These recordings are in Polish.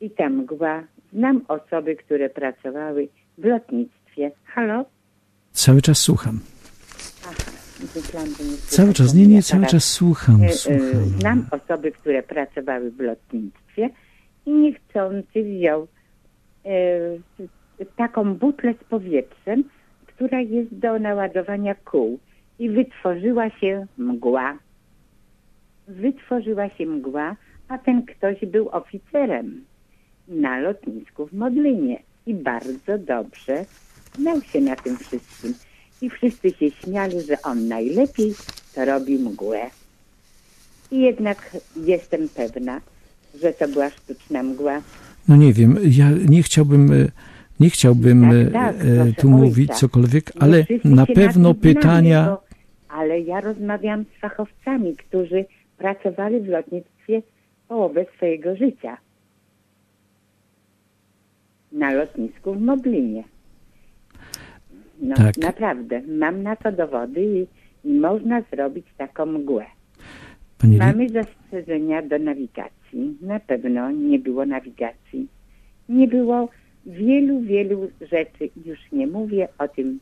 i ta mgła. Znam osoby, które pracowały w lotnictwie. Halo? Cały czas słucham. Myślałam, nie Cały czas, nie, nie, cały czas słucham, E, e, słucham. Znam osoby, które pracowały w lotnictwie i niechcący wziął e, taką butlę z powietrzem, która jest do naładowania kół i wytworzyła się mgła. Wytworzyła się mgła, a ten ktoś był oficerem na lotnisku w Modlinie i bardzo dobrze znał się na tym wszystkim. I wszyscy się śmiali, że on najlepiej to robi mgłę. I jednak jestem pewna, że to była sztuczna mgła. No nie wiem, ja nie chciałbym, e, nie chciałbym Tak, e, tak, e, tu mówić ojca. cokolwiek, Nie ale na pewno znamy, pytania, bo- ale ja rozmawiam z fachowcami, którzy pracowali w lotnictwie połowę swojego życia. Na lotnisku w Moblinie. No Tak. naprawdę, mam na to dowody i, i można zrobić taką mgłę. pani Mamy zastrzeżenia do nawigacji. Na pewno nie było nawigacji. Nie było wielu, wielu rzeczy. Już nie mówię o tym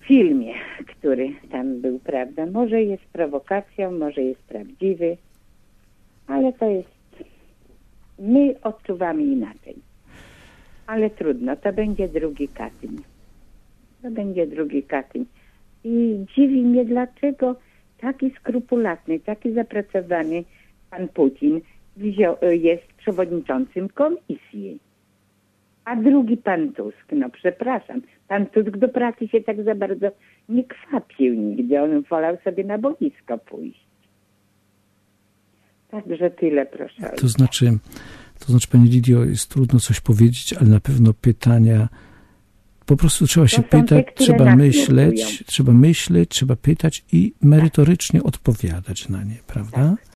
filmie, który tam był, prawda? Może jest prowokacją, może jest prawdziwy, ale to jest. My odczuwamy inaczej. Ale trudno, to będzie drugi Katyń. To będzie drugi Katyń. I dziwi mnie, dlaczego taki skrupulatny, taki zapracowany pan Putin wziął, jest przewodniczącym komisji. A drugi pan Tusk, no przepraszam, pan Tusk do pracy się tak za bardzo nie kwapił nigdy. On wolał sobie na boisko pójść. Także tyle, proszę. To znaczy, to znaczy, Pani Lidio, jest trudno coś powiedzieć, ale na pewno pytania, po prostu trzeba się te, pytać, które trzeba myśleć, nurtują. trzeba myśleć, trzeba pytać i merytorycznie odpowiadać na nie, prawda?